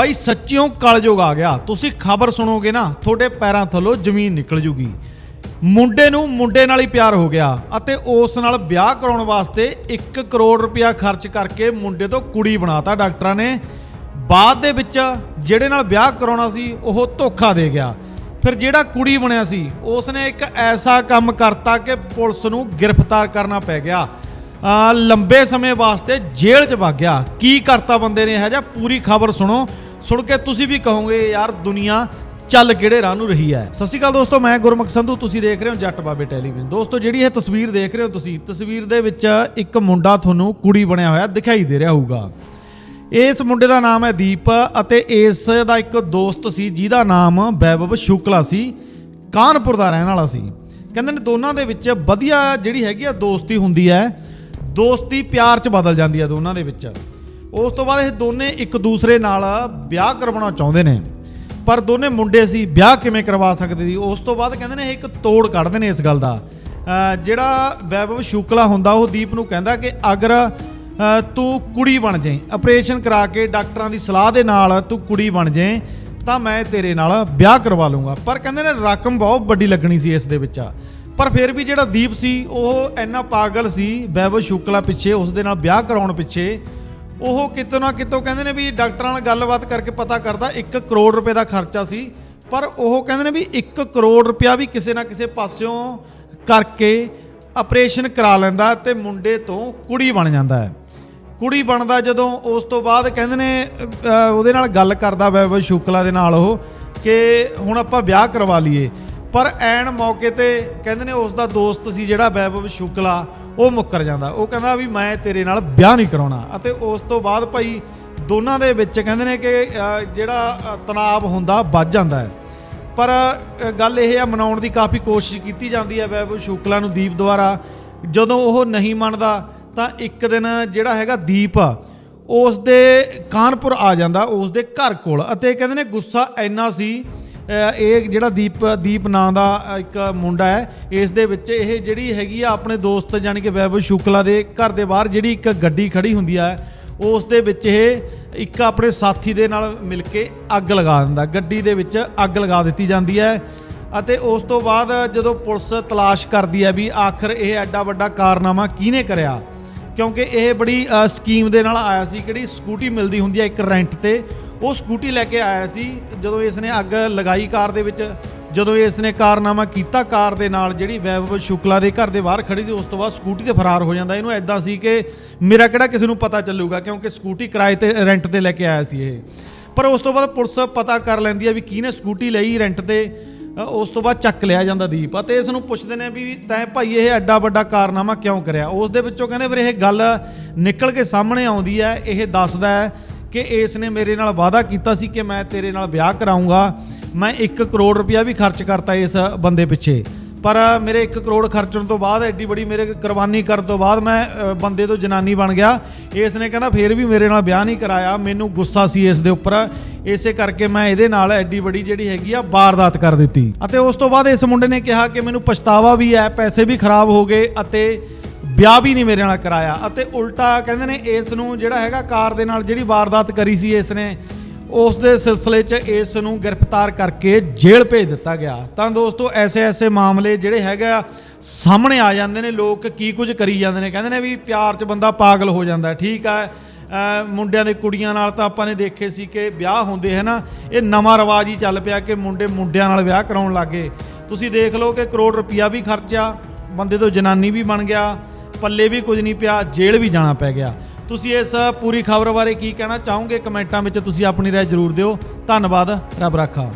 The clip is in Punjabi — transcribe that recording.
ਭਾਈ ਸੱਚਿਓ ਕਲਯੁਗ ਆ ਗਿਆ। ਤੁਸੀਂ ਖਬਰ ਸੁਣੋਗੇ ਨਾ, ਤੁਹਾਡੇ ਪੈਰਾਂ ਥੱਲੋਂ ਜ਼ਮੀਨ ਨਿਕਲ ਜੂਗੀ। ਮੁੰਡੇ ਨੂੰ ਮੁੰਡੇ ਨਾਲ ਹੀ ਪਿਆਰ ਹੋ ਗਿਆ ਅਤੇ ਉਸ ਨਾਲ ਵਿਆਹ ਕਰਾਉਣ ਵਾਸਤੇ 1 ਕਰੋੜ ਰੁਪਇਆ ਖਰਚ ਕਰਕੇ ਮੁੰਡੇ ਤੋਂ ਕੁੜੀ ਬਣਾਤਾ ਡਾਕਟਰਾਂ ਨੇ। ਬਾਅਦ ਦੇ ਵਿੱਚ ਜਿਹੜੇ ਨਾਲ ਵਿਆਹ ਕਰਾਉਣਾ ਸੀ, ਉਹ ਧੋਖਾ ਦੇ ਗਿਆ। ਫਿਰ ਜਿਹੜਾ ਕੁੜੀ ਬਣਿਆ ਸੀ ਉਸ ਨੇ ਇੱਕ ਐਸਾ ਕੰਮ ਕਰਤਾ ਕਿ ਪੁਲਿਸ ਨੂੰ ਗ੍ਰਿਫਤਾਰ ਕਰਨਾ ਪੈ ਗਿਆ। ਲੰਬੇ ਸਮੇਂ ਵਾਸਤੇ ਜੇਲ੍ਹ 'ਚ ਵਗ ਗਿਆ। ਕੀ ਕਰਤਾ ਬੰਦੇ ਨੇ, ਇਹ ਜਿਹਾ ਪੂਰੀ ਖਬਰ ਸੁਣੋ। ਸੁਣ ਕੇ ਤੁਸੀਂ ਵੀ ਕਹੋਗੇ, ਯਾਰ, ਦੁਨੀਆ ਚੱਲ ਕਿਹੜੇ ਰਾਹ ਨੂੰ ਰਹੀ ਹੈ? ਸਤਿ ਸ਼੍ਰੀ ਅਕਾਲ ਦੋਸਤੋ, ਮੈਂ ਗੁਰਮੁਖ ਸੰਧੂ, ਤੁਸੀਂ ਦੇਖ ਰਹੇ ਹੋ ਜੱਟ ਬਾਬੇ ਟੈਲੀਵਿਜ਼ਨ। ਦੋਸਤੋ, ਜਿਹੜੀ ਇਹ ਤਸਵੀਰ ਦੇਖ ਰਹੇ ਹੋ ਤੁਸੀਂ, ਤਸਵੀਰ ਦੇ ਵਿੱਚ ਇੱਕ ਮੁੰਡਾ ਤੁਹਾਨੂੰ ਕੁੜੀ ਬਣਿਆ ਹੋਇਆ ਦਿਖਾਈ ਦੇ ਰਿਹਾ ਹੋਊਗਾ। ਇਸ ਮੁੰਡੇ ਦਾ ਨਾਮ ਹੈ ਦੀਪ ਅਤੇ ਇਸ ਦਾ ਇੱਕ ਦੋਸਤ ਸੀ, ਜਿਹਦਾ ਨਾਮ ਵੈਭਵ ਸ਼ੁਕਲਾ ਸੀ, ਕਾਨਪੁਰ ਦਾ ਰਹਿਣ ਵਾਲਾ ਸੀ। ਕਹਿੰਦੇ ਨੇ ਦੋਨਾਂ ਦੇ ਵਿੱਚ ਵਧੀਆ ਜਿਹੜੀ ਹੈਗੀ ਆ ਦੋਸਤੀ ਹੁੰਦੀ ਹੈ, ਦੋਸਤੀ ਪਿਆਰ 'ਚ ਬਦਲ ਜਾਂਦੀ ਹੈ ਦੋਨਾਂ ਦੇ ਵਿੱਚ। ਉਸ ਤੋਂ ਬਾਅਦ ਇਹ ਦੋਨੇ ਇੱਕ ਦੂਸਰੇ ਨਾਲ ਵਿਆਹ ਕਰਵਾਉਣਾ ਚਾਹੁੰਦੇ ਨੇ। ਪਰ ਦੋਨੇ ਮੁੰਡੇ ਸੀ, ਵਿਆਹ ਕਿਵੇਂ ਕਰਵਾ ਸਕਦੇ ਸੀ? ਉਸ ਤੋਂ ਬਾਅਦ ਕਹਿੰਦੇ ਨੇ ਇਹ ਇੱਕ ਤੋੜ ਕੱਢਦੇ ਨੇ ਇਸ ਗੱਲ ਦਾ। ਜਿਹੜਾ ਵੈਭਵ ਸ਼ੁਕਲਾ ਹੁੰਦਾ, ਉਹ ਦੀਪ ਨੂੰ ਕਹਿੰਦਾ ਕਿ ਅਗਰ ਤੂੰ ਕੁੜੀ ਬਣ ਜਾਏ ਆਪਰੇਸ਼ਨ ਕਰਾ ਕੇ ਡਾਕਟਰਾਂ ਦੀ ਸਲਾਹ ਦੇ ਨਾਲ ਤੂੰ ਕੁੜੀ ਬਣ ਜਾਏ ਤਾਂ ਮੈਂ ਤੇਰੇ ਨਾਲ ਵਿਆਹ ਕਰਵਾ ਲੂੰਗਾ ਪਰ ਕਹਿੰਦੇ ਨੇ ਰਕਮ ਬਹੁਤ ਵੱਡੀ ਲੱਗਣੀ ਸੀ ਇਸ ਦੇ ਵਿੱਚ। ਪਰ ਫਿਰ ਵੀ ਜਿਹੜਾ ਦੀਪ ਸੀ, ਉਹ ਇੰਨਾ ਪਾਗਲ ਸੀ ਵੈਭਵ ਸ਼ੁਕਲਾ ਪਿੱਛੇ, ਉਸ ਦੇ ਨਾਲ ਵਿਆਹ ਕਰਾਉਣ ਪਿੱਛੇ ਉਹ ਕਿਤੋਂ ਨਾ ਕਿਤੋਂ ਕਹਿੰਦੇ ਨੇ ਵੀ ਡਾਕਟਰਾਂ ਨਾਲ ਗੱਲਬਾਤ ਕਰਕੇ ਪਤਾ ਕਰਦਾ 1 ਕਰੋੜ ਰੁਪਏ ਦਾ ਖਰਚਾ ਸੀ, ਪਰ ਉਹ ਕਹਿੰਦੇ ਨੇ ਵੀ 1 ਕਰੋੜ ਰੁਪਇਆ ਵੀ ਕਿਸੇ ਨਾ ਕਿਸੇ ਪਾਸਿਓਂ ਕਰਕੇ ਆਪਰੇਸ਼ਨ ਕਰਾ ਲੈਂਦਾ ਤੇ ਮੁੰਡੇ ਤੋਂ ਕੁੜੀ ਬਣ ਜਾਂਦਾ ਹੈ। ਕੁੜੀ ਬਣਦਾ ਜਦੋਂ ਉਸ ਤੋਂ ਬਾਅਦ ਕਹਿੰਦੇ ਨੇ ਉਹਦੇ ਨਾਲ ਗੱਲ ਕਰਦਾ ਵੈਭਵ ਸ਼ੁਕਲਾ ਦੇ ਨਾਲ ਉਹ ਕਿ ਹੁਣ ਆਪਾਂ ਵਿਆਹ ਕਰਵਾ ਲਈਏ। ਪਰ ਐਨ ਮੌਕੇ ਤੇ ਕਹਿੰਦੇ ਨੇ ਉਸ ਦਾ ਦੋਸਤ ਸੀ ਜਿਹੜਾ ਵੈਭਵ ਸ਼ੁਕਲਾ ਉਹ ਮੁੱਕਰ ਜਾਂਦਾ। ਉਹ ਕਹਿੰਦਾ ਵੀ ਮੈਂ ਤੇਰੇ ਨਾਲ ਵਿਆਹ ਨਹੀਂ ਕਰਾਉਣਾ। ਅਤੇ ਉਸ ਤੋਂ ਬਾਅਦ ਭਾਈ ਦੋਨਾਂ ਦੇ ਵਿੱਚ ਕਹਿੰਦੇ ਨੇ ਕਿ ਜਿਹੜਾ ਤਣਾਅ ਹੁੰਦਾ ਵੱਧ ਜਾਂਦਾ ਹੈ। ਪਰ ਗੱਲ ਇਹ ਆ ਮਨਾਉਣ ਦੀ ਕਾਫੀ ਕੋਸ਼ਿਸ਼ ਕੀਤੀ ਜਾਂਦੀ ਹੈ ਵੈਭਵ ਸ਼ੁਕਲਾ ਨੂੰ ਦੀਪ ਦੁਆਰਾ। ਜਦੋਂ ਉਹ ਨਹੀਂ ਮੰਨਦਾ ਤਾਂ ਇੱਕ ਦਿਨ ਜਿਹੜਾ ਹੈਗਾ ਦੀਪ ਆ, ਉਸ ਦੇ ਕਾਨਪੁਰ ਆ ਜਾਂਦਾ ਉਸ ਦੇ ਘਰ ਕੋਲ। ਅਤੇ ਕਹਿੰਦੇ ਨੇ ਗੁੱਸਾ ਇੰਨਾ ਸੀ ਇਹ ਜਿਹੜਾ ਦੀਪ ਦੀਪ ਨਾਂ ਦਾ ਇੱਕ ਮੁੰਡਾ ਹੈ, ਇਸ ਦੇ ਵਿੱਚ ਇਹ ਜਿਹੜੀ ਹੈਗੀ ਆ ਆਪਣੇ ਦੋਸਤ ਯਾਨੀ ਕਿ ਵੈਭਵ ਸ਼ੁਕਲਾ ਦੇ ਘਰ ਦੇ ਬਾਹਰ ਜਿਹੜੀ ਇੱਕ ਗੱਡੀ ਖੜੀ ਹੁੰਦੀ ਆ, ਉਸ ਦੇ ਵਿੱਚ ਇਹ ਇੱਕ ਆਪਣੇ ਸਾਥੀ ਦੇ ਨਾਲ ਮਿਲ ਕੇ ਅੱਗ ਲਗਾ ਦਿੰਦਾ, ਗੱਡੀ ਦੇ ਵਿੱਚ ਅੱਗ ਲਗਾ ਦਿੱਤੀ ਜਾਂਦੀ ਹੈ ਅਤੇ ਉਸ ਤੋਂ ਬਾਅਦ ਜਦੋਂ ਪੁਲਿਸ ਤਲਾਸ਼ ਕਰਦੀ ਹੈ ਵੀ ਆਖਰ ਇਹ ਐਡਾ ਵੱਡਾ ਕਾਰਨਾਮਾ ਕਿਹਨੇ ਕਰਿਆ, ਕਿਉਂਕਿ ਇਹ ਬੜੀ ਸਕੀਮ ਦੇ ਨਾਲ ਆਇਆ ਸੀ, ਕਿਹੜੀ ਸਕੂਟੀ ਮਿਲਦੀ ਹੁੰਦੀ ਹੈ ਇੱਕ ਰੈਂਟ ਤੇ ਉਹ ਸਕੂਟੀ ਲੈ ਕੇ ਆਇਆ ਸੀ, ਜਦੋਂ ਇਸ ਨੇ ਅੱਗ ਲਗਾਈ ਕਾਰ ਦੇ ਵਿੱਚ, ਜਦੋਂ ਇਸ ਨੇ ਕਾਰਨਾਮਾ ਕੀਤਾ ਕਾਰ ਦੇ ਨਾਲ, ਜਿਹੜੀ ਵੈਭਵ ਸ਼ੁਕਲਾ ਦੇ ਘਰ ਦੇ ਬਾਹਰ ਖੜੀ ਸੀ, ਉਸ ਤੋਂ ਬਾਅਦ ਸਕੂਟੀ ਤੇ ਫਰਾਰ ਹੋ ਜਾਂਦਾ। ਇਹਨੂੰ ਐਦਾਂ ਸੀ ਕਿ ਮੇਰਾ ਕਿਹੜਾ ਕਿਸੇ ਨੂੰ ਪਤਾ ਚੱਲੂਗਾ, ਕਿਉਂਕਿ ਸਕੂਟੀ ਕਿਰਾਏ ਤੇ, ਰੈਂਟ ਤੇ ਲੈ ਕੇ ਆਇਆ ਸੀ ਇਹ। ਪਰ ਉਸ ਤੋਂ ਬਾਅਦ ਪੁਲਿਸ ਪਤਾ ਕਰ ਲੈਂਦੀ ਹੈ ਵੀ ਕਿਹਨੇ ਸਕੂਟੀ ਲਈ ਰੈਂਟ ਤੇ, ਉਸ ਤੋਂ ਬਾਅਦ ਚੱਕ ਲਿਆ ਜਾਂਦਾ ਦੀਪ। ਅਤੇ ਇਸ ਨੂੰ ਪੁੱਛਦੇ ਨੇ ਵੀ ਤੈਂ ਭਾਈ ਇਹ ਐਡਾ ਵੱਡਾ ਕਾਰਨਾਮਾ ਕਿਉਂ ਕਰਿਆ? ਉਸ ਦੇ ਵਿੱਚੋਂ ਕਹਿੰਦੇ ਫਿਰ ਇਹ ਗੱਲ ਨਿਕਲ ਕੇ ਸਾਹਮਣੇ ਆਉਂਦੀ ਹੈ ਇਹ ਦੱਸਦਾ ਹੈ ਕਿ ਇਸ ਨੇ ਮੇਰੇ ਨਾਲ ਵਾਅਦਾ ਕੀਤਾ ਸੀ ਕਿ ਮੈਂ ਤੇਰੇ ਨਾਲ ਵਿਆਹ ਕਰਾਉਂਗਾ ਮੈਂ 1 ਕਰੋੜ ਰੁਪਇਆ ਵੀ ਖਰਚ ਕਰਤਾ ਇਸ ਬੰਦੇ ਪਿੱਛੇ। ਪਰ ਮੇਰੇ 1 ਕਰੋੜ ਖਰਚਣ ਤੋਂ ਬਾਅਦ, ਐਡੀ ਬੜੀ ਮੇਰੇ ਕੁਰਬਾਨੀ ਕਰਨ ਤੋਂ ਬਾਅਦ ਮੈਂ ਬੰਦੇ ਤੋਂ ਜਨਾਨੀ ਬਣ ਗਿਆ। ਇਸ ਨੇ ਕਹਿੰਦਾ ਫੇਰ ਵੀ ਮੇਰੇ ਨਾਲ ਵਿਆਹ ਨਹੀਂ ਕਰਾਇਆ। ਮੈਨੂੰ ਗੁੱਸਾ ਸੀ ਇਸ ਦੇ ਉੱਪਰ। ਇਸੇ ਕਰਕੇ ਮੈਂ ਇਹਦੇ ਨਾਲ ਐਡੀ ਬੜੀ ਜਿਹੜੀ ਹੈਗੀ ਆ, ਵਾਰਦਾਤ ਕਰ ਦਿੱਤੀ। ਅਤੇ ਉਸ ਤੋਂ ਬਾਅਦ ਇਸ ਮੁੰਡੇ ਨੇ ਕਿਹਾ ਕਿ ਮੈਨੂੰ ਪਛਤਾਵਾ ਵੀ ਹੈ, ਪੈਸੇ ਵੀ ਖਰਾਬ ਹੋ ਗਏ ਅਤੇ ਵਿਆਹ ਵੀ ਨਹੀਂ ਮੇਰੇ ਨਾਲ ਕਰਾਇਆ। ਅਤੇ ਉਲਟਾ ਕਹਿੰਦੇ ਨੇ ਇਸ ਨੂੰ ਜਿਹੜਾ ਹੈਗਾ ਕਾਰ ਦੇ ਨਾਲ ਜਿਹੜੀ ਵਾਰਦਾਤ ਕਰੀ ਸੀ ਇਸ ਨੇ ਉਸ ਦੇ ਸਿਲਸਿਲੇ 'ਚ ਇਸ ਨੂੰ ਗ੍ਰਿਫਤਾਰ ਕਰਕੇ ਜੇਲ੍ਹ ਭੇਜ ਦਿੱਤਾ ਗਿਆ। ਤਾਂ ਦੋਸਤੋ, ਐਸੇ ਐਸੇ ਮਾਮਲੇ ਜਿਹੜੇ ਹੈਗਾ ਸਾਹਮਣੇ ਆ ਜਾਂਦੇ ਨੇ, ਲੋਕ ਕੀ ਕੁਝ ਕਰੀ ਜਾਂਦੇ ਨੇ। ਕਹਿੰਦੇ ਨੇ ਵੀ ਪਿਆਰ 'ਚ ਬੰਦਾ ਪਾਗਲ ਹੋ ਜਾਂਦਾ, ਠੀਕ ਹੈ ਮੁੰਡਿਆਂ ਦੇ ਕੁੜੀਆਂ ਨਾਲ ਤਾਂ ਆਪਾਂ ਨੇ ਦੇਖੇ ਸੀ ਕਿ ਵਿਆਹ ਹੁੰਦੇ ਹੈ ਨਾ ਇਹ ਨਵਾਂ ਰਿਵਾਜ ਹੀ ਚੱਲ ਪਿਆ ਕਿ ਮੁੰਡੇ ਮੁੰਡਿਆਂ ਨਾਲ ਵਿਆਹ ਕਰਾਉਣ ਲੱਗੇ। ਤੁਸੀਂ ਦੇਖ ਲਓ ਕਿ ਕਰੋੜ ਰੁਪਈਆ ਵੀ ਖਰਚਿਆ, ਬੰਦੇ ਤੋਂ ਜਨਾਨੀ ਵੀ ਬਣ ਗਿਆ। ਪੱਲੇ ਵੀ ਕੁਝ ਨਹੀਂ ਪਿਆ, ਜੇਲ੍ਹ ਵੀ ਜਾਣਾ ਪੈ ਗਿਆ। ਤੁਸੀਂ ਇਸ ਪੂਰੀ ਖਬਰ ਬਾਰੇ ਕੀ ਕਹਿਣਾ ਚਾਹੋਗੇ? ਕਮੈਂਟਾਂ ਵਿੱਚ ਤੁਸੀਂ ਆਪਣੀ ਰਾਏ ਜ਼ਰੂਰ ਦਿਓ। ਧੰਨਵਾਦ, ਰੱਬ ਰਾਖਾ।